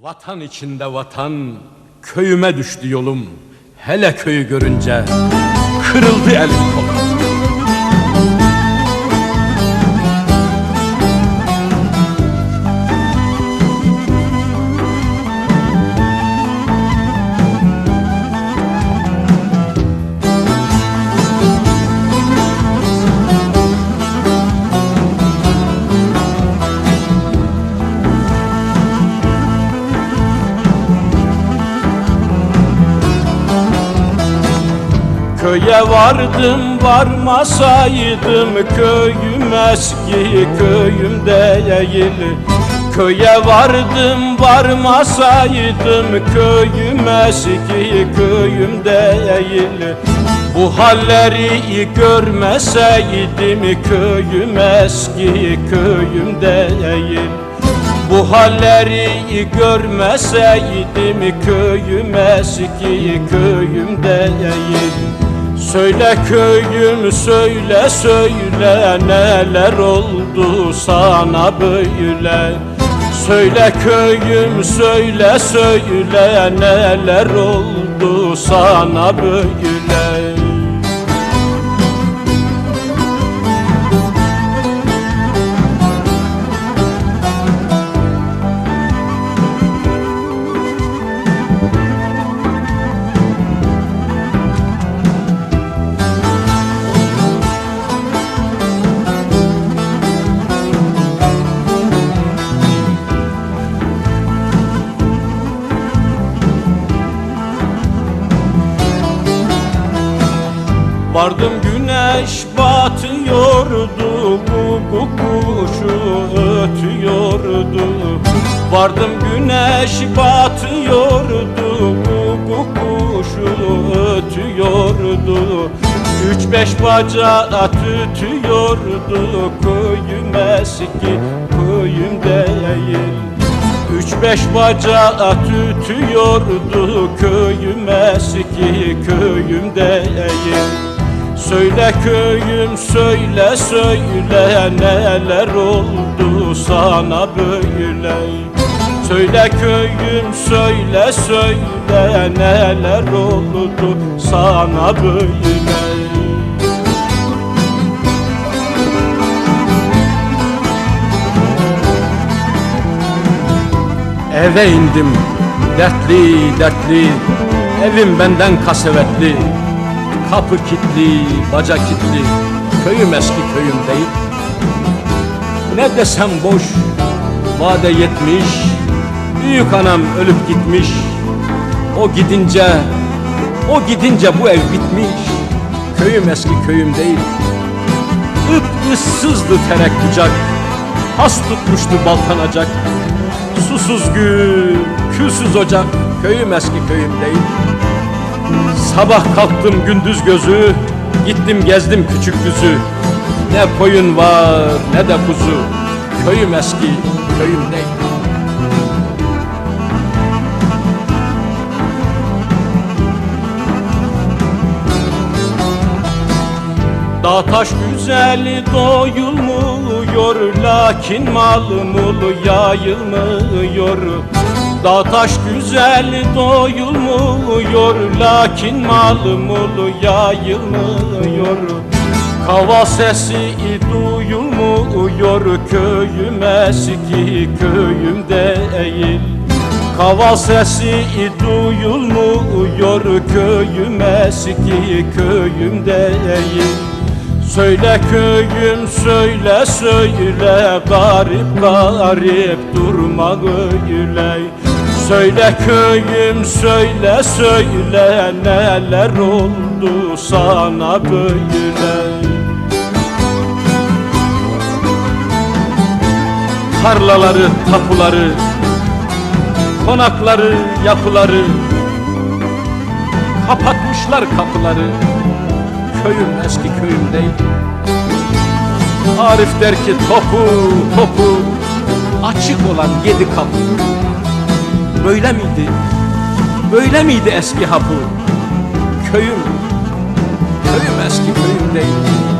Vatan içinde vatan, köyüme düştü yolum. Hele köyü görünce kırıldı elim kolum. Köye vardım varmasaydım köyüm eski köyüm değil. Köye vardım varmasaydım köyüm eski köyüm değil. Bu halleri görmeseydim köyüm eski köyüm değil. Bu halleri görmeseydim köyüm eski köyüm değil Söyle köyüm söyle söyle neler oldu sana böyle? Söyle köyüm söyle söyle neler oldu sana böyle Vardım güneş batıyordu bu kuşu ötüyordu. Vardım güneş batıyordu bu kuşu ötüyordu. Üç beş bacağı tütüyordu Köyüm eski köyüm değil. Üç beş bacağı tütüyordu Köyüm eski köyüm değil Söyle köyüm söyle söyle neler oldu sana böyle? Söyle köyüm söyle söyle neler oldu sana böyle? Eve indim dertli dertli. Evim benden kasevetli Kapı kilitli, baca kilitli Köyüm eski köyüm değil. Ne desem boş Vade yetmiş Büyük anam ölüp gitmiş. O gidince O gidince bu ev bitmiş. Köyüm eski köyüm değil. Ip ıssızdı terek bucak Has tutmuştu baltanacak. Susuz gül, külsüz ocak Köyüm eski köyüm değil Sabah kalktım gündüz gözü Gittim gezdim küçük düzü Ne koyun var ne de kuzu. Köyüm eski köyüm değil Dağ taş güzeli doyulmuyor Lakin malım yayılmıyor Dağ taş güzeli doyulmuyor Lakin malım ulu yayılmıyor. Kava sesi duyulmuyor Köyüm eski köyüm değil Kaval sesi duyulmuyor Köyüm eski köyüm değil Söyle köyüm söyle söyle Garip garip durma öyle Söyle köyüm söyle söyle Neler oldu sana böyle? Tarlaları tapuları Konakları yapıları Kapatmışlar kapıları. Köyüm eski köyüm değil. Arif der ki topu topu açık olan yedi kapı Böyle miydi? Böyle miydi eski hapı? Köyüm, köyüm eski köyüm değil